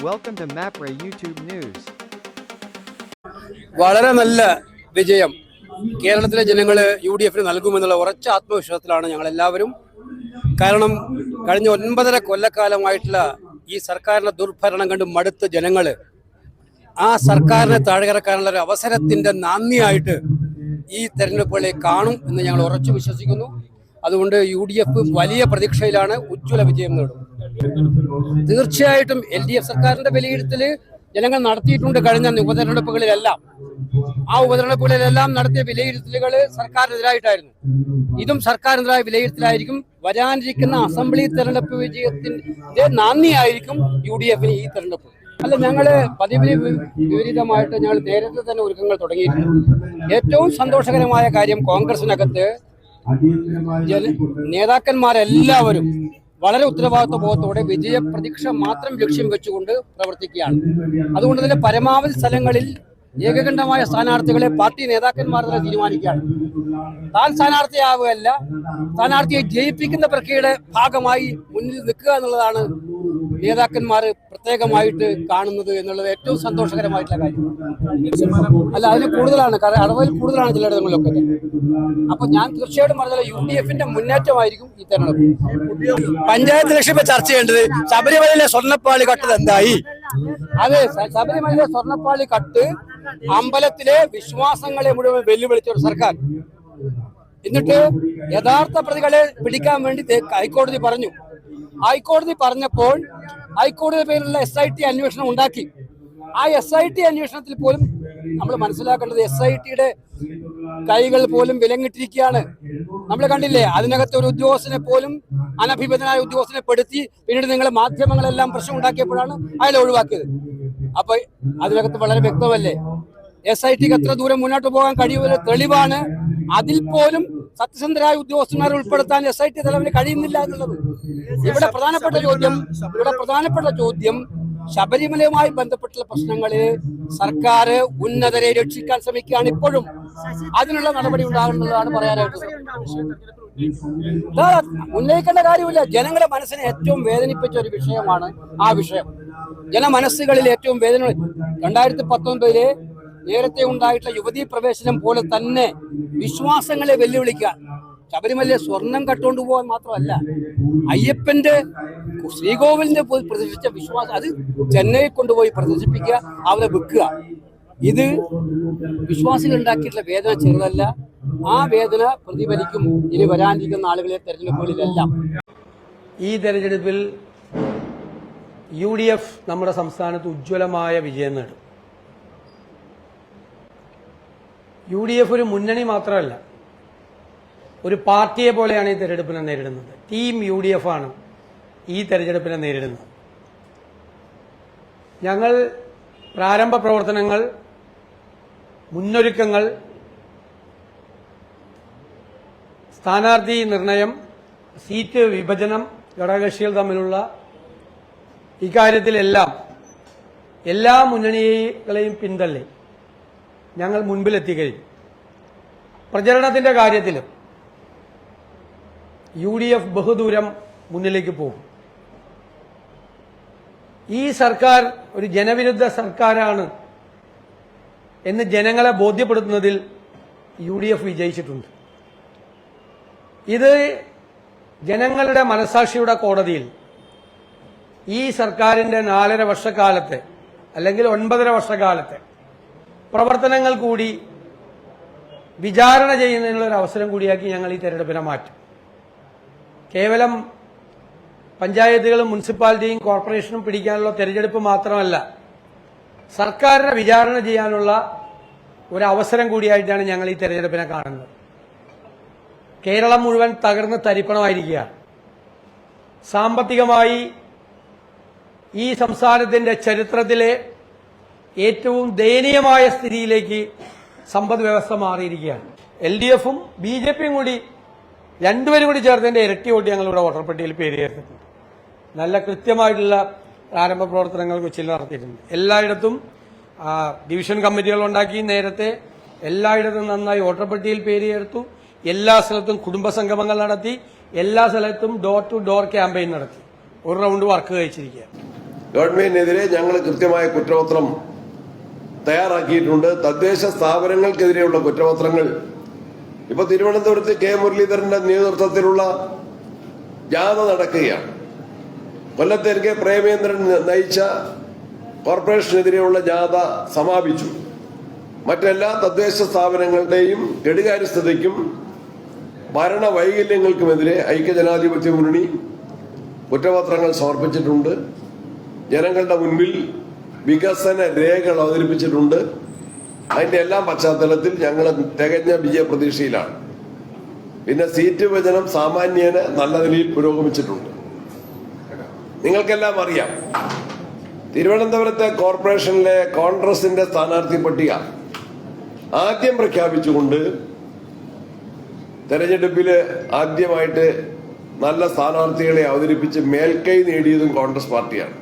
Welcome to MapRay YouTube news വളരെ നല്ല വിജയം കേരളത്തിലെ ജനങ്ങൾ യു ഡി എഫിന് നൽകുമെന്നുള്ള ഉറച്ച ആത്മവിശ്വാസത്തിലാണ് ഞങ്ങൾ എല്ലാവരും കാരണം കഴിഞ്ഞ ഒൻപതര കൊല്ലക്കാലമായിട്ടുള്ള ഈ സർക്കാരിന്റെ ദുർഭരണം കണ്ട് മടുത്ത ജനങ്ങൾ ആ സർക്കാരിനെ താഴെയിറക്കാനുള്ള ഒരു അവസരത്തിന്റെ നന്ദിയായിട്ട് ഈ തെരഞ്ഞെടുപ്പുകളെ കാണും എന്ന് ഞങ്ങൾ ഉറച്ചു വിശ്വസിക്കുന്നു. അതുകൊണ്ട് യു വലിയ പ്രതീക്ഷയിലാണ് ഉജ്ജ്വല വിജയം നേടും തീർച്ചയായിട്ടും എൽ ഡി എഫ് സർക്കാരിന്റെ വിലയിരുത്തൽ ജനങ്ങൾ നടത്തിയിട്ടുണ്ട് കഴിഞ്ഞ ഉപതെരഞ്ഞെടുപ്പുകളിലെല്ലാം. ആ ഉപതെരഞ്ഞെടുപ്പുകളിലെല്ലാം നടത്തിയ വിലയിരുത്തലുകൾ സർക്കാരിനെതിരായിട്ടായിരുന്നു. ഇതും സർക്കാരിനെതിരായ വിലയിരുത്തലായിരിക്കും. വരാനിരിക്കുന്ന അസംബ്ലി തെരഞ്ഞെടുപ്പ് വിജയത്തിന്റെ നന്ദിയായിരിക്കും യു ഡി എഫിന് ഈ തെരഞ്ഞെടുപ്പ്. അല്ല ഞങ്ങൾ പതിവിന് വിപരീതമായിട്ട് ഞങ്ങൾ നേരത്തെ തന്നെ ഒരുക്കങ്ങൾ തുടങ്ങിയിട്ടുണ്ട്. ഏറ്റവും സന്തോഷകരമായ കാര്യം കോൺഗ്രസിനകത്ത് നേതാക്കന്മാരെല്ലാവരും വളരെ ഉത്തരവാദിത്വ ബോധത്തോടെ വിജയ പ്രതീക്ഷ മാത്രം ലക്ഷ്യം വെച്ചുകൊണ്ട് പ്രവർത്തിക്കുകയാണ്. അതുകൊണ്ട് തന്നെ പരമാവധി സ്ഥലങ്ങളിൽ ഏകകണ്ഠമായ സ്ഥാനാർത്ഥികളെ പാർട്ടി നേതാക്കന്മാർ തന്നെ തീരുമാനിക്കുകയാണ്. താൻ സ്ഥാനാർത്ഥിയാവുകയല്ല സ്ഥാനാർത്ഥിയെ ജയിപ്പിക്കുന്ന പ്രക്രിയയുടെ ഭാഗമായി മുന്നിൽ നിൽക്കുക എന്നുള്ളതാണ് നേതാക്കന്മാർ പ്രത്യേകമായിട്ട് കാണുന്നത് എന്നുള്ളത് ഏറ്റവും സന്തോഷകരമായിട്ടുള്ള കാര്യമാണ് അല്ല അതിന് കൂടുതലാണ് കാരണം കൂടുതലാണ് ചിലയിടങ്ങളിലൊക്കെ. അപ്പൊ ഞാൻ തീർച്ചയായിട്ടും പറഞ്ഞാൽ യു ഡി എഫിന്റെ മുന്നേറ്റമായിരിക്കും ഈ തെരഞ്ഞെടുപ്പ്. പഞ്ചായത്ത് ലക്ഷ്യം ചർച്ച ചെയ്യേണ്ടത് ശബരിമലയിലെ സ്വർണപ്പാളി കട്ടത് എന്തായി? അതെ ശബരിമലയിലെ സ്വർണപ്പാളി കട്ട് അമ്പലത്തിലെ വിശ്വാസങ്ങളെ മുഴുവൻ വെല്ലുവിളിച്ച ഒരു സർക്കാർ. എന്നിട്ട് യഥാർത്ഥ പ്രതികളെ പിടിക്കാൻ വേണ്ടി ഹൈക്കോടതി പറഞ്ഞു. ഹൈക്കോടതി പറഞ്ഞപ്പോൾ ഹൈക്കോടതി പേരിലുള്ള എസ് ഐ ടി അന്വേഷണം ഉണ്ടാക്കി. ആ എസ് ഐ ടി അന്വേഷണത്തിൽ പോലും നമ്മൾ മനസ്സിലാക്കേണ്ടത് എസ് ഐ ടിയുടെ കൈകൾ പോലും വിലങ്ങിട്ടിരിക്കുകയാണ്. നമ്മൾ കണ്ടില്ലേ അതിനകത്ത് ഒരു ഉദ്യോഗസ്ഥനെ പോലും അനഭിപതനായ ഉദ്യോഗസ്ഥനെ പെടുത്തി പിന്നീട് നിങ്ങൾ മാധ്യമങ്ങളെല്ലാം പ്രശ്നം ഉണ്ടാക്കിയപ്പോഴാണ് അയാളെ ഒഴിവാക്കിയത്. അപ്പൊ അതിനകത്ത് വളരെ വ്യക്തമല്ലേ? എസ് ഐ ടിക്ക് എത്ര ദൂരം മുന്നോട്ട് പോകാൻ കഴിയുമെന്ന് തെളിവാണ്. അതിൽ പോലും സത്യസന്ധരായ ഉദ്യോഗസ്ഥന്മാരെ ഉൾപ്പെടുത്താൻ എസ് ഐ ടി തലവന് കഴിയുന്നില്ല എന്നുള്ളത്. ഇവിടെ പ്രധാനപ്പെട്ട ചോദ്യം ഇവിടെ പ്രധാനപ്പെട്ട ചോദ്യം ശബരിമലയുമായി ബന്ധപ്പെട്ടുള്ള പ്രശ്നങ്ങളിൽ സർക്കാർ ഉന്നതരെ രക്ഷിക്കാൻ ശ്രമിക്കുകയാണ് ഇപ്പോഴും. അതിനുള്ള നടപടി ഉണ്ടാകുന്നതാണ് പറയാനായിട്ട് ഉന്നയിക്കേണ്ട കാര്യമില്ല. ജനങ്ങളുടെ മനസ്സിനെ ഏറ്റവും വേദനിപ്പിച്ച ഒരു വിഷയമാണ് ആ വിഷയം. ജനമനസ്സുകളിൽ ഏറ്റവും വേദന രണ്ടായിരത്തി പത്തൊൻപതിലെ നേരത്തെ ഉണ്ടായിട്ടുള്ള യുവതീ പ്രവേശനം പോലെ തന്നെ വിശ്വാസങ്ങളെ വെല്ലുവിളിക്കാൻ ശബരിമലയെ സ്വർണം കട്ടുകൊണ്ട് പോകാൻ മാത്രമല്ല അയ്യപ്പന്റെ ശ്രീകോവിലിന്റെ പോയി പ്രദർശിച്ച വിശ്വാസം അത് ചെന്നൈ കൊണ്ടുപോയി പ്രദർശിപ്പിക്കുക അവരെ വിൽക്കുക ഇത് വിശ്വാസികൾ ഉണ്ടാക്കിയിട്ടുള്ള വേദന ചെറുതല്ല. ആ വേദന പ്രതിഫലിക്കും ഇനി വരാനിരിക്കുന്ന ആളുകളെ തെരഞ്ഞെടുപ്പുകളിലെല്ലാം. ഈ തെരഞ്ഞെടുപ്പിൽ യു ഡി എഫ് നമ്മുടെ സംസ്ഥാനത്ത് ഉജ്ജ്വലമായ വിജയം നേടും. യു ഡി എഫ് ഒരു മുന്നണി മാത്രമല്ല ഒരു പാർട്ടിയെ പോലെയാണ് ഈ തെരഞ്ഞെടുപ്പിനെ നേരിടുന്നത്. ടീം യു ഡി എഫ് ആണ് ഈ തെരഞ്ഞെടുപ്പിനെ നേരിടുന്നത്. ഞങ്ങൾ പ്രാരംഭ പ്രവർത്തനങ്ങൾ മുന്നൊരുക്കങ്ങൾ സ്ഥാനാർത്ഥി നിർണയം സീറ്റ് വിഭജനം ഘടകകക്ഷികൾ തമ്മിലുള്ള ഇക്കാര്യത്തിലെല്ലാം എല്ലാ മുന്നണികളെയും പിന്തള്ളി ഞങ്ങൾ മുൻപിലെത്തി കഴിഞ്ഞു പ്രചരണത്തിന്റെ കാര്യത്തിലും യു ഡി എഫ് ബഹുദൂരം മുന്നിലേക്ക് പോകും. ഈ സർക്കാർ ഒരു ജനവിരുദ്ധ സർക്കാരാണ് എന്ന് ജനങ്ങളെ ബോധ്യപ്പെടുത്തുന്നതിൽ യു ഡി എഫ് വിജയിച്ചിട്ടുണ്ട്. ഇത് ജനങ്ങളുടെ മനസാക്ഷിയുടെ കോടതിയിൽ ഈ സർക്കാരിന്റെ നാലര വർഷക്കാലത്തെ അല്ലെങ്കിൽ ഒൻപതര വർഷക്കാലത്തെ പ്രവർത്തനങ്ങൾ കൂടി വിചാരണ ചെയ്യുന്നതിനുള്ള ഒരു അവസരം കൂടിയാക്കി ഞങ്ങൾ ഈ തെരഞ്ഞെടുപ്പിനെ മാറ്റും. കേവലം പഞ്ചായത്തുകളും മുനിസിപ്പാലിറ്റിയും കോർപ്പറേഷനും പിടിക്കാനുള്ള തെരഞ്ഞെടുപ്പ് മാത്രമല്ല സർക്കാരിനെ വിചാരണ ചെയ്യാനുള്ള ഒരു അവസരം കൂടിയായിട്ടാണ് ഞങ്ങൾ ഈ തെരഞ്ഞെടുപ്പിനെ കാണുന്നത്. കേരളം മുഴുവൻ തകർന്ന് തരിപ്പണമായിരിക്കുകയാണ്. സാമ്പത്തികമായി ഈ സംസ്ഥാനത്തിന്റെ ചരിത്രത്തിലെ ഏറ്റവും ദയനീയമായ സ്ഥിതിയിലേക്ക് സമ്പദ് വ്യവസ്ഥ മാറിയിരിക്കുകയാണ്. എൽ ഡി എഫും ബി ജെ പിയും കൂടി രണ്ടുപേരും കൂടി ചേർത്തതിന്റെ ഇരട്ടി വോട്ട് ഞങ്ങളിവിടെ വോട്ടർ പട്ടികയിൽ പേര് ചേർത്തിട്ടുണ്ട്. നല്ല കൃത്യമായിട്ടുള്ള പ്രാരംഭ പ്രവർത്തനങ്ങൾ കൊച്ചിയിൽ നടത്തിയിട്ടുണ്ട്. എല്ലായിടത്തും ഡിവിഷൻ കമ്മിറ്റികൾ ഉണ്ടാക്കി നേരത്തെ എല്ലായിടത്തും നന്നായി വോട്ടർ പട്ടികയിൽ പേര് ചേർത്തു. എല്ലാ സ്ഥലത്തും കുടുംബ സംഗമങ്ങൾ നടത്തി. എല്ലാ സ്ഥലത്തും ഡോർ ടു ഡോർ ക്യാമ്പയിൻ നടത്തി. ഒരു റൗണ്ട് വർക്ക് കഴിച്ചിരിക്കുക ഗവൺമെന്റിനെതിരെ ഞങ്ങൾ കൃത്യമായ കുറ്റപത്രം തയ്യാറാക്കിയിട്ടുണ്ട്. തദ്ദേശ സ്ഥാപനങ്ങൾക്കെതിരെയുള്ള കുറ്റപത്രങ്ങൾ. ഇപ്പൊ തിരുവനന്തപുരത്ത് കെ മുരളീധരന്റെ നേതൃത്വത്തിലുള്ള ജാഥ നടക്കുകയാണ്. കൊല്ലത്തേക്ക് പ്രേമേന്ദ്രൻ നയിച്ച കോർപ്പറേഷനെതിരെയുള്ള ജാഥ സമാപിച്ചു. മറ്റെല്ലാ തദ്ദേശ സ്ഥാപനങ്ങളുടെയും കെടുകാര്യസ്ഥതയ്ക്കും ഭരണ വൈകല്യങ്ങൾക്കുമെതിരെ ഐക്യജനാധിപത്യ മുന്നണി കുറ്റപത്രങ്ങൾ സമർപ്പിച്ചിട്ടുണ്ട്. ജനങ്ങളുടെ മുൻപിൽ വികസന രേഖകൾ അവതരിപ്പിച്ചിട്ടുണ്ട്. അതിന്റെ എല്ലാം പശ്ചാത്തലത്തിൽ ഞങ്ങൾ തികഞ്ഞ വിജയപ്രതീക്ഷയിലാണ് പിന്നെ സീറ്റ് വിഭജനം സാമാന്യേന നല്ല നിലയിൽ പുരോഗമിച്ചിട്ടുണ്ട്. നിങ്ങൾക്കെല്ലാം അറിയാം തിരുവനന്തപുരത്തെ കോർപ്പറേഷനിലെ കോൺഗ്രസിന്റെ സ്ഥാനാർത്ഥി പട്ടിക ആദ്യം പ്രഖ്യാപിച്ചുകൊണ്ട് തെരഞ്ഞെടുപ്പിൽ ആദ്യമായിട്ട് നല്ല സ്ഥാനാർത്ഥികളെ അവതരിപ്പിച്ച് മേൽക്കൈ നേടിയതും കോൺഗ്രസ് പാർട്ടിയാണ്.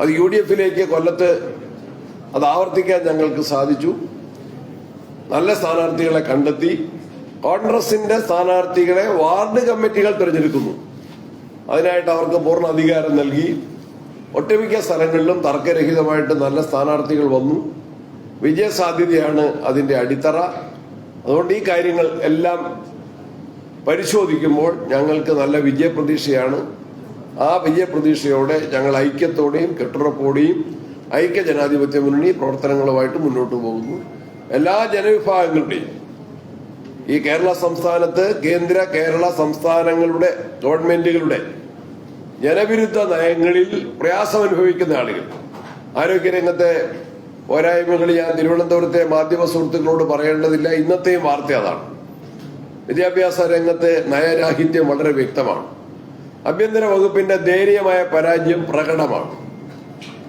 അത് യു ഡി എഫിലേക്ക് കൊല്ലത്ത് അത് ആവർത്തിക്കാൻ ഞങ്ങൾക്ക് സാധിച്ചു. നല്ല സ്ഥാനാർത്ഥികളെ കണ്ടെത്തി. കോൺഗ്രസിന്റെ സ്ഥാനാർത്ഥികളെ വാർഡ് കമ്മിറ്റികൾ തിരഞ്ഞെടുക്കുന്നു. അതിനായിട്ട് അവർക്ക് പൂർണ അധികാരം നൽകി. ഒട്ടുമിക്ക സ്ഥലങ്ങളിലും തർക്കരഹിതമായിട്ട് നല്ല സ്ഥാനാർത്ഥികൾ വന്നു. വിജയസാധ്യതയാണ് അതിന്റെ അടിത്തറ. അതുകൊണ്ട് ഈ കാര്യങ്ങൾ എല്ലാം പരിശോധിക്കുമ്പോൾ ഞങ്ങൾക്ക് നല്ല വിജയപ്രതീക്ഷയാണ്. ആ വലിയ പ്രതീക്ഷയോടെ ഞങ്ങൾ ഐക്യത്തോടെയും കെട്ടുറപ്പോടെയും ഐക്യ ജനാധിപത്യ മുന്നണി പ്രവർത്തനങ്ങളുമായിട്ട് മുന്നോട്ട് പോകുന്നു. എല്ലാ ജനവിഭാഗങ്ങളുടെയും ഈ കേരള സംസ്ഥാനത്ത് കേന്ദ്ര കേരള സംസ്ഥാനങ്ങളുടെ ഗവൺമെന്റുകളുടെ ജനവിരുദ്ധ നയങ്ങളിൽ പ്രയാസം അനുഭവിക്കുന്ന ആളുകൾ. ആരോഗ്യരംഗത്തെ പോരായ്മകൾ ഞാൻ തിരുവനന്തപുരത്തെ മാധ്യമ സുഹൃത്തുക്കളോട് പറയേണ്ടതില്ല. ഇന്നത്തെയും വാർത്ത അതാണ്. വിദ്യാഭ്യാസ രംഗത്തെ നയരാഹിത്യം വളരെ വ്യക്തമാണ്. ആഭ്യന്തര വകുപ്പിന്റെ ദയനീയമായ പരാജയം പ്രകടമാണ്.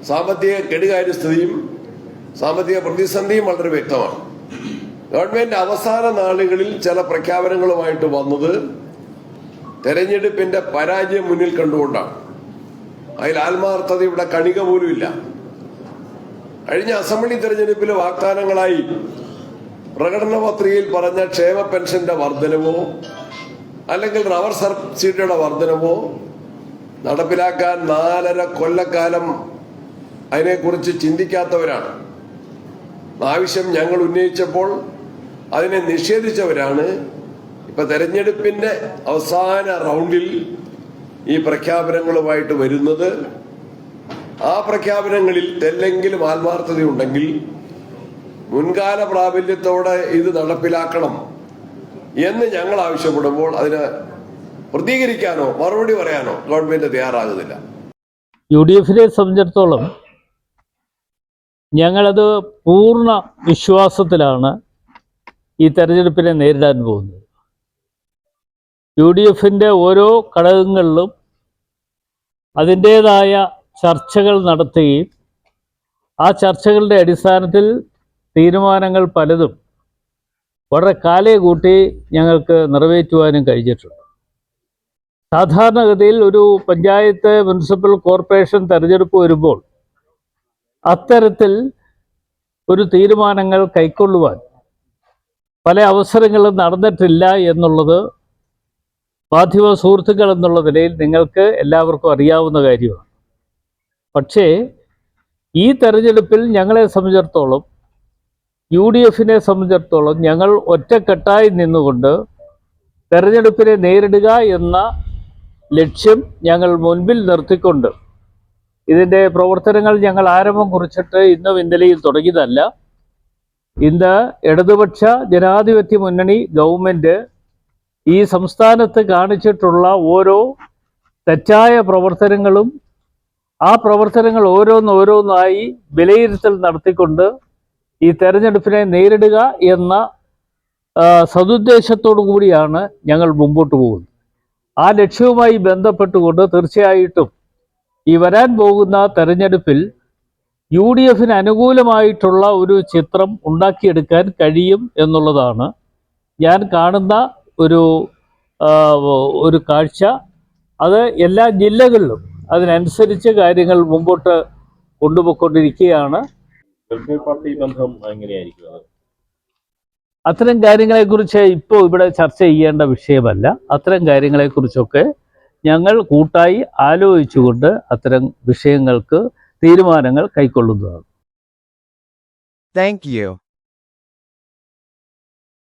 സാമ്പത്തിക കെടുകാര്യസ്ഥിതിയും സാമ്പത്തിക പ്രതിസന്ധിയും വളരെ വ്യക്തമാണ്. ഗവൺമെന്റ് അവസാന നാളുകളിൽ ചില പ്രഖ്യാപനങ്ങളുമായിട്ട് വന്നത് തെരഞ്ഞെടുപ്പിന്റെ പരാജയം മുന്നിൽ കണ്ടുകൊണ്ടാണ്. അതിൽ ആത്മാർത്ഥത ഇവിടെ കണിക പോലുമില്ല കഴിഞ്ഞ അസംബ്ലി തെരഞ്ഞെടുപ്പിലെ വാഗ്ദാനങ്ങളായി പ്രകടന പത്രികയിൽ പറഞ്ഞ ക്ഷേമ പെൻഷന്റെ വർധനവോ അല്ലെങ്കിൽ റവർ സബ്സിഡിയുടെ വർധനവോ നടപ്പിലാക്കാൻ നാലര കൊല്ലക്കാലം അതിനെക്കുറിച്ച് ചിന്തിക്കാത്തവരാണ്. ആവശ്യം ഞങ്ങൾ ഉന്നയിച്ചപ്പോൾ അതിനെ നിഷേധിച്ചവരാണ്. ഇപ്പൊ തെരഞ്ഞെടുപ്പിന്റെ അവസാന റൗണ്ടിൽ ഈ പ്രഖ്യാപനങ്ങളുമായിട്ട് വരുന്നത്. ആ പ്രഖ്യാപനങ്ങളിൽ തെല്ലെങ്കിലും ആത്മാർത്ഥതയുണ്ടെങ്കിൽ മുൻകാല പ്രാബല്യത്തോടെ ഇത് നടപ്പിലാക്കണം. എന്ന് ഞങ്ങൾ ആവശ്യപ്പെടുമ്പോൾ അതിന് പ്രതികരിക്കാനോ മറുപടി പറയാനോ ഗവൺമെന്റ് തയ്യാറാകുന്നില്ല. യു ഡി എഫിനെ സംബന്ധിച്ചിടത്തോളം ഞങ്ങളത് പൂർണ വിശ്വാസത്തിലാണ് ഈ തെരഞ്ഞെടുപ്പിനെ നേരിടാൻ പോകുന്നത്. യു ഡി എഫിന്റെ ഓരോ ഘടകങ്ങളിലും അതിന്റേതായ ചർച്ചകൾ നടത്തുകയും ആ ചർച്ചകളുടെ അടിസ്ഥാനത്തിൽ തീരുമാനങ്ങൾ പലതും വളരെ കാലേ കൂട്ടി ഞങ്ങൾക്ക് നിറവേറ്റുവാനും കഴിഞ്ഞിട്ടുണ്ട്. സാധാരണഗതിയിൽ ഒരു പഞ്ചായത്ത് മുനിസിപ്പൽ കോർപ്പറേഷൻ തെരഞ്ഞെടുപ്പ് വരുമ്പോൾ അത്തരത്തിൽ ഒരു തീരുമാനങ്ങൾ കൈക്കൊള്ളുവാൻ പല അവസരങ്ങളും നടന്നിട്ടില്ല എന്നുള്ളത് മാധ്യമ സുഹൃത്തുക്കൾ എന്നുള്ള നിലയിൽ നിങ്ങൾക്ക് എല്ലാവർക്കും അറിയാവുന്ന കാര്യമാണ്. പക്ഷേ ഈ തെരഞ്ഞെടുപ്പിൽ ഞങ്ങളെ സംബന്ധിച്ചിടത്തോളം യു ഡി എഫിനെ സംബന്ധിച്ചിടത്തോളം ഞങ്ങൾ ഒറ്റക്കെട്ടായി നിന്നുകൊണ്ട് തെരഞ്ഞെടുപ്പിനെ നേരിടുക എന്ന ലക്ഷ്യം ഞങ്ങൾ മുൻപിൽ നിർത്തിക്കൊണ്ട് ഇതിന്റെ പ്രവർത്തനങ്ങൾ ഞങ്ങൾ ആരംഭം കുറിച്ചിട്ട് ഇന്നും ഇന്നലെയും തുടങ്ങിയതല്ല. ഇന്ന് ഇടതുപക്ഷ ജനാധിപത്യ മുന്നണി ഗവൺമെന്റ് ഈ സംസ്ഥാനത്ത് കാണിച്ചിട്ടുള്ള ഓരോ തെറ്റായ പ്രവർത്തനങ്ങളും ആ പ്രവർത്തനങ്ങൾ ഓരോന്നോരോന്നായി വിലയിരുത്തൽ നടത്തിക്കൊണ്ട് ഈ തെരഞ്ഞെടുപ്പിനെ നേരിടുക എന്ന സതുദ്ദേശത്തോടു കൂടിയാണ് ഞങ്ങൾ മുമ്പോട്ട് പോകുന്നത്. ആ ലക്ഷ്യവുമായി ബന്ധപ്പെട്ടുകൊണ്ട് തീർച്ചയായിട്ടും ഈ വരാൻ പോകുന്ന തെരഞ്ഞെടുപ്പിൽ യു ഡി എഫിന് അനുകൂലമായിട്ടുള്ള ഒരു ചിത്രം ഉണ്ടാക്കിയെടുക്കാൻ കഴിയും എന്നുള്ളതാണ് ഞാൻ കാണുന്ന ഒരു ഒരു കാഴ്ച. അത് എല്ലാ ജില്ലകളിലും അതിനനുസരിച്ച് കാര്യങ്ങൾ മുമ്പോട്ട് കൊണ്ടുപോയിക്കൊണ്ടിരിക്കുകയാണ്. വെൽഫെയർ പാർട്ടി ബന്ധം എങ്ങനെയായിരിക്കും അത്? അത്തരം കാര്യങ്ങളെക്കുറിച്ച് ഇപ്പോൾ ഇവിടെ ചർച്ച ചെയ്യേണ്ട വിഷയമല്ല. അത്തരം കാര്യങ്ങളെക്കുറിച്ചൊക്കെ ഞങ്ങൾ കൂട്ടായി ആലോചിച്ചുകൊണ്ട് അത്തരം വിഷയങ്ങൾക്ക് തീരുമാനങ്ങൾ കൈക്കൊള്ളുന്നതാണ്. Thank you.